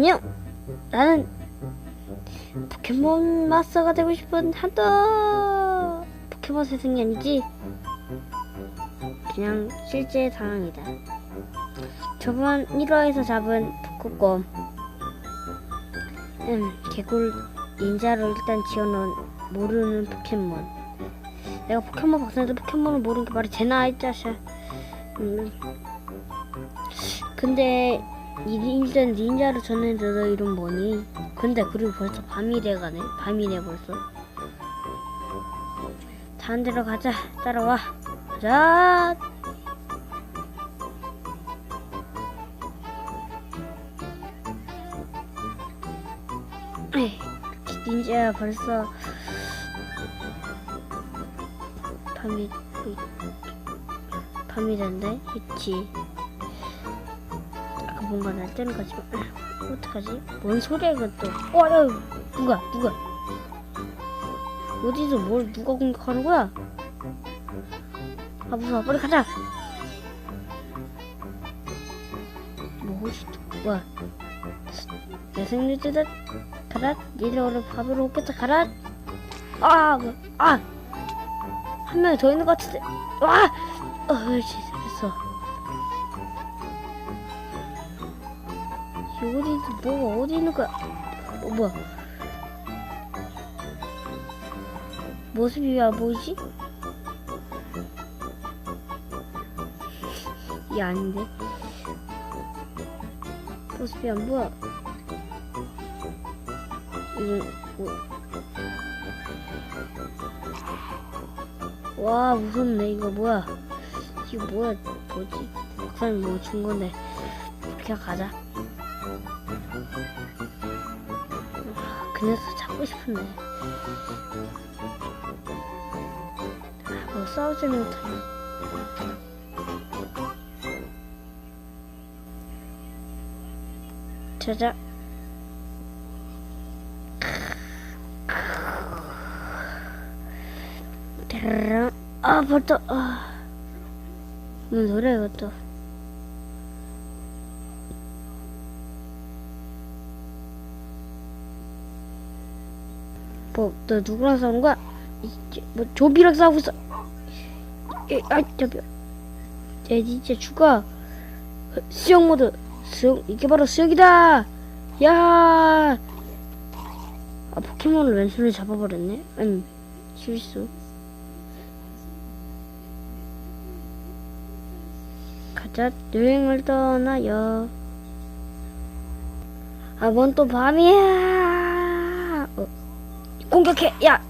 안녕. 나는 포켓몬 마스터가 되고 싶은 한터 포켓몬 세상이 아니지. 그냥 실제 상황이다. 저번 1화에서 잡은 북극곰 음, 개굴 닌자로 일단 지어놓은 모르는 포켓몬 내가 포켓몬 박사인데 포켓몬을 모르는 게 말이 되나 이 자식 음. 근데 이 일단 닌자로 너 이름 뭐니? 근데 그리고 벌써 밤이 돼가네. 밤이네 벌써. 다른 데로 가자. 따라와. 가자. 에이, 닌자 벌써 밤이 밤이 된대? 그치 뭔가 날 때는 거지만 에휴, 어떡하지? 뭔 소리야 이것도 어 야, 누가 누가? 어디서 뭘 누가 공격하는 거야? 아 무서워. 빨리 가자. 뭐지 뭐야? 내 생일주다 가라. 오늘 밥으로 먹겠다 가라. 아, 뭐, 아, 한 명 더 있는 것 같은데, 와, 어이 어. 이 어디, 뭐가 어디 있는 거야? 어, 뭐야? 모습이 왜 안 보이지? 이게 아닌데. 모습이 안 보여. 이거 뭐. 와 무섭네 이거 뭐야 이거 뭐야 뭐지 박사님 뭐 준 건데 그냥 가자 그 녀석 잡고 싶은데 아, 뭐 싸우지 못하네 자자. 아 벌써 아. 노래 이것도 뭐 너 누구랑 싸우는 거야? 이제 뭐 조비랑 싸우고 있어. 에, 아 저비. 야 진짜 죽어. 수영 모드. 수영 이게 바로 수영이다. 야! 아, 포켓몬을 왼손에 잡아버렸네? 아니 실수. 가자 여행을 떠나요. 아 뭔 또 밤이야! 어. 공격해. 야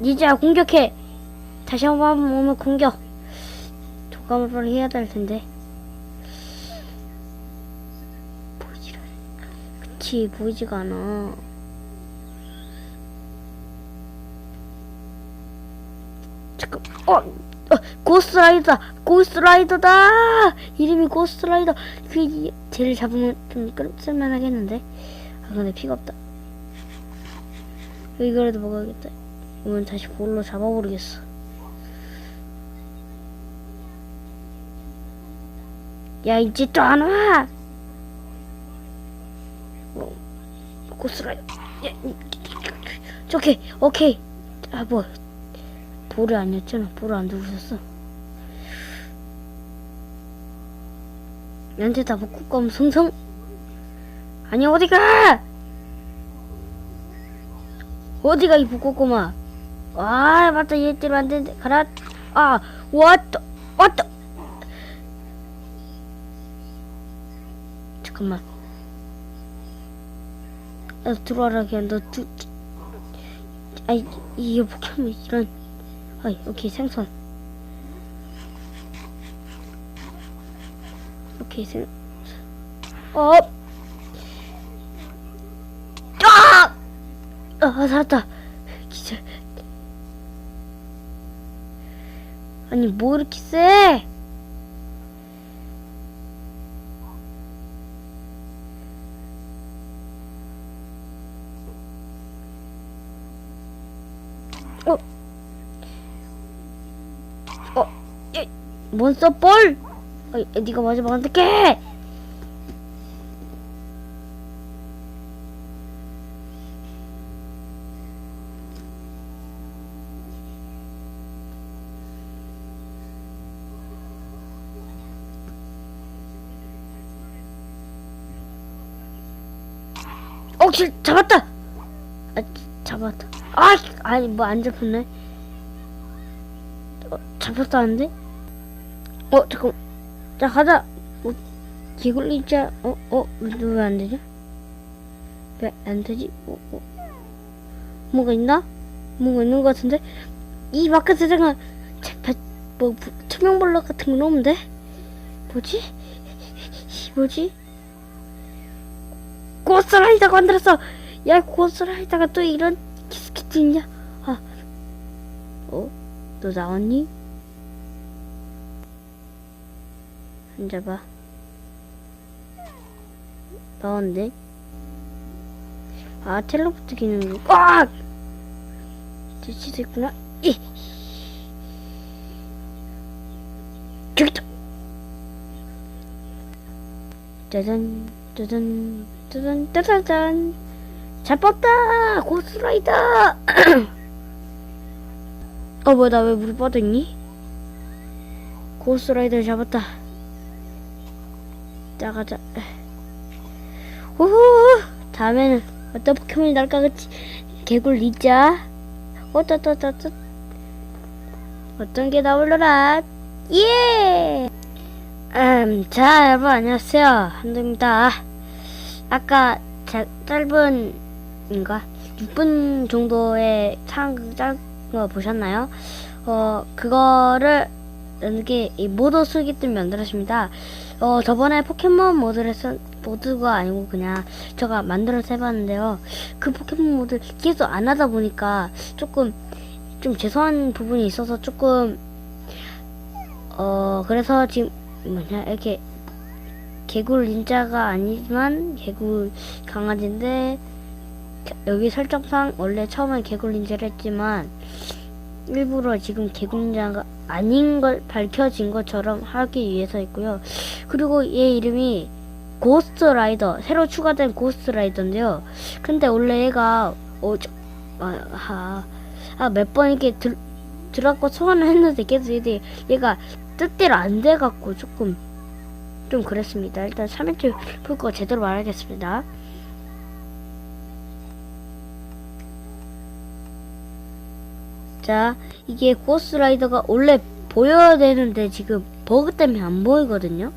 니자 공격해. 다시 한번 오면 공격. 도감을 빨리 해야 될 텐데. 않아 그치 보이지가 않아. 잠깐 어, 어 고스트라이더 고스트라이더다! 이름이 고스트라이더. 그 이- 쟤를 잡으면 좀 끌- 쓸만하겠는데? 아 근데 피가 없다 이거라도 먹어야겠다 이건 다시 볼로 잡아버리겠어 야 이제 또 안 와 어, 고스트라이더 야, 이- 오케이 오케이 아 뭐 볼이 아니었잖아. 볼을 안 있었어. 얘한테 다 복구검 성성. 아니 어디가? 어디가 이 복구검아? 아 맞다 얘 때문에 안 되는데 가라. 아 왔다 왔다. 잠깐만. 야 들어와라 그냥 너 두. 아이 이게 포켓몬 이런. 어이, 오케이, 생선. 오케이, 생, 어! 아, 살았다. 기절. 아니, 뭐 이렇게 세? 어? 어, 예, 몬스터 볼! 어, 네가 마지막 어떡해! 어, 길 잡았다. 아, 잡았다. 아, 아니 뭐 안 잡혔네. 어, 잡혔다는데? 어, 잠깐. 자, 가자. 어, 개굴리자. 어, 어, 왜 안 되지? 왜 안 되지? 어, 어. 뭐가 있나? 뭐가 있는 것 같은데? 이 마크 세상은 제- 배- 뭐 부- 투명 블럭 같은 건 없는데? 뭐지? 이 뭐지? 고스라이더가 만들었어. 야 고스라이더가 또 이런 키스키트 있냐? 아, 어? 너 나왔니? 앉아봐. 나왔네. 아 텔레포트 기능. 꽉! 지치됐구나. 이. 저기다. 짜잔, 짜잔, 짜잔, 짜잔. 잡았다! 고스라이더! 어, 뭐야, 나 왜 물에 빠져있니? 고스라이더 잡았다. 자, 가자. 우후! 다음에는 어떤 포켓몬이 날까, 그치? 개굴 리자. 어쩌쩌쩌쩌. 어떤 게 나올려라. 예! 음, 자, 여러분, 안녕하세요. 한두입니다. 아까 자, 짧은, 인가? 6분 정도의 상, 짧은 거 보셨나요? 어, 그거를, 이게, 이 모드 때문에 만들었습니다. 어, 저번에 포켓몬 모드를 쓴, 모드가 아니고 그냥 제가 만들어서 해봤는데요. 그 포켓몬 모드 계속 안 하다 보니까 조금, 좀 죄송한 부분이 있어서 조금, 어, 그래서 지금, 뭐냐, 이렇게, 개굴 닌자가 아니지만, 개굴 강아지인데, 여기 설정상 원래 처음엔 개굴 닌자를 했지만, 일부러 지금 개굴 닌자가 아닌 걸 밝혀진 것처럼 하기 위해서 있고요. 그리고 얘 이름이 고스트 라이더, 새로 추가된 고스트 라이더인데요. 근데 원래 얘가, 어, 저, 아, 아, 아, 몇번 이렇게 들, 들어갖고 소환을 했는데 계속 얘 얘가 뜻대로 안 돼갖고 조금 좀 그랬습니다. 일단 3일째 풀거 제대로 말하겠습니다. 자, 이게 고스 라이더가 원래 보여야 되는데 지금 버그 때문에 안 보이거든요.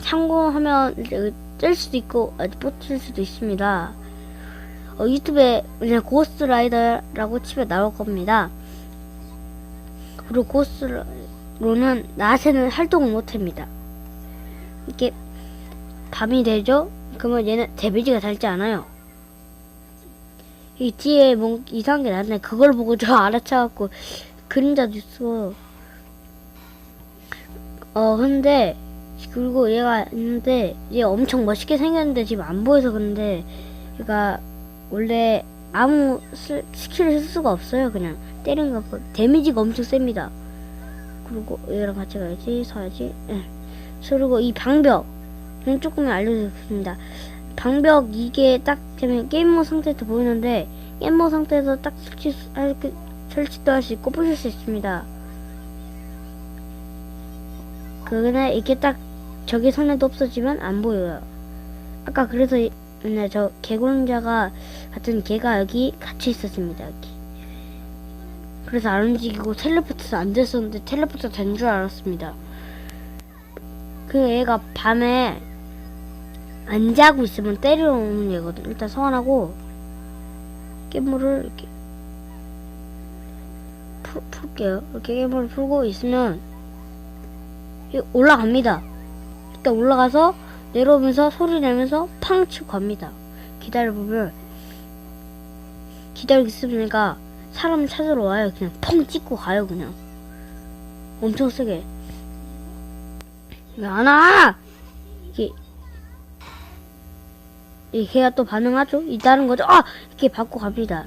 참고하면 이제 뜰 수도 있고 아직 못뜰 수도 있습니다. 어, 유튜브에 그냥 고스라이더라고 치면 나올 겁니다. 그리고 고스 로는 낮에는 활동을 못합니다. 이게 밤이 되죠? 그러면 얘는 데미지가 달지 않아요. 이 뒤에 뭔 이상한 게 나는데 그걸 보고 저 알아차갖고 그림자도 있어. 어 근데 그리고 얘가 있는데 얘 엄청 멋있게 생겼는데 지금 안 보여서 그런데 얘가 원래 아무 스, 스킬을 쓸 수가 없어요. 그냥 때리는 거 보- 데미지가 엄청 셉니다. 그리고 얘랑 같이 가야지 서야지. 예. 그리고 이 방벽 은 조금 알려드리겠습니다. 방벽 이게 딱 되면 게임 모드 상태에서 보이는데 게임 모드 상태에서 딱 설치 할 그- 설치도 할 수 있고 부실 수 있습니다. 그근에 이게 딱 저기 선에도 없어지면 안 보여요. 아까 그래서 이- 네, 저 개굴자가 같은 개가 여기 같이 있었습니다. 여기. 그래서 안 움직이고 텔레포트도 안 됐었는데 텔레포트 된 줄 알았습니다. 그 애가 밤에 안 자고 있으면 때려오는 얘거든. 일단 소환하고 깨물을 이렇게 풀, 풀게요. 이렇게 깨물을 풀고 있으면 이 올라갑니다. 일단 올라가서 내려오면서 소리 내면서 팡 치고 갑니다. 기다려보면 기다리고 있으면 얘가 사람 찾으러 와요. 그냥 펑 찍고 가요. 그냥 엄청 세게 왜 안 와? 이게 이 걔가 또 반응하죠? 있다는 거죠? 아! 이렇게 받고 갑니다.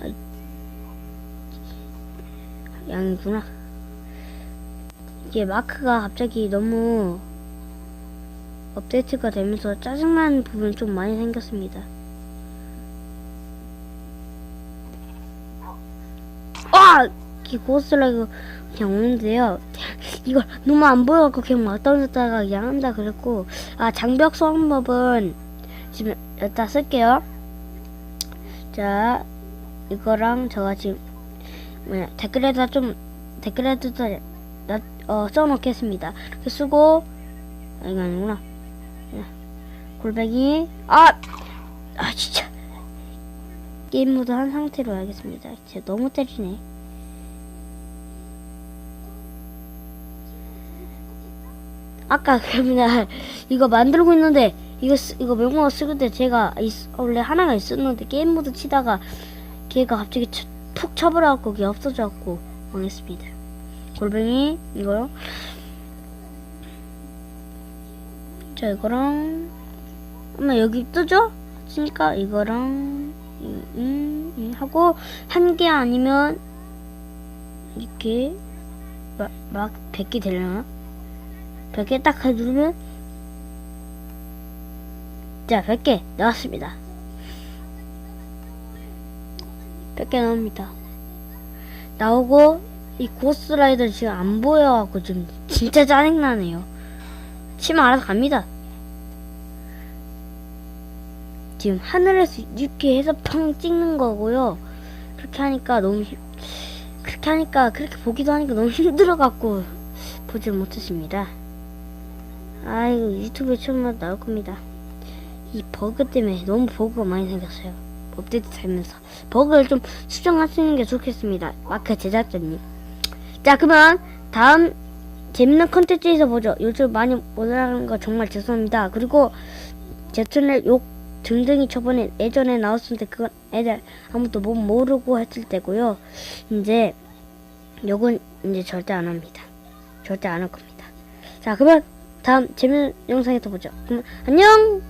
아, 양이구나. 이게 마크가 갑자기 너무 업데이트가 되면서 짜증나는 부분이 좀 많이 생겼습니다. 아! 솔직히 고스라이고 그냥 오는데요. 이걸 너무 안 보여갖고 그냥 막 떨어졌다가 그냥 한다 그랬고 아 장벽 소환법은 지금 여기다 쓸게요. 자 이거랑 제가 지금 뭐냐 댓글에다 좀 댓글에다 나, 어, 써놓겠습니다. 이렇게 쓰고 아, 이거 아니구나. 야, 골뱅이 아! 아 진짜 게임 모드 한 상태로 해야겠습니다. 진짜 너무 때리네. 아까 그러면 이거 만들고 있는데 이거 쓰, 이거 쓰을 때 제가 있- 원래 하나가 있었는데 게임 모드 치다가 걔가 갑자기 쳐- 푹 쳐버려갖고 그게 없어져갖고 망했습니다. 골뱅이 이거요. 자 이거랑 아마 여기 뜨죠? 그러니까 이거랑 음, 음, 음 하고 한 개 아니면 이렇게 막, 막 100개 되려나? 100개 딱 누르면 자 100개 나왔습니다. 100개 나옵니다. 나오고 이 고스라이더 지금 안 보여갖고 좀 진짜 짜증나네요. 치면 알아서 갑니다. 지금 하늘에서 이렇게 해서 펑 찍는 거고요. 그렇게 하니까 너무 힘- 그렇게 하니까 그렇게 보기도 하니까 너무 힘들어갖고 보질 못했습니다 아이고 유튜브에 처음 나올 겁니다. 이 버그 때문에 너무 버그가 많이 생겼어요. 업데이트 되면서. 버그를 좀 수정하시는 게 좋겠습니다. 마크 제작자님. 자 그러면 다음 재밌는 컨텐츠에서 보죠. 요즘 많이 못하는 거 정말 죄송합니다. 그리고 제 채널 욕 등등이 저번에 예전에 나왔을 때 그건 애들 아무도 못 모르고 했을 때고요. 이제 욕은 이제 절대 안 합니다. 절대 안 할 겁니다. 자 그러면 다음 재밌는 영상에서 보죠 그럼 안녕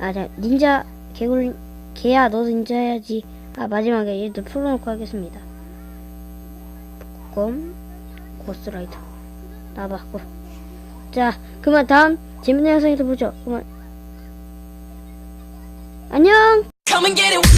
아, 자, 닌자 개굴 개야 너도 닌자 해야지. 아 마지막에 얘도 풀어놓고 하겠습니다. 꼼 고스라이더 나봤고. 자, 그만 다음 재밌는 영상에서 보죠. 그만 안녕. Come and get it.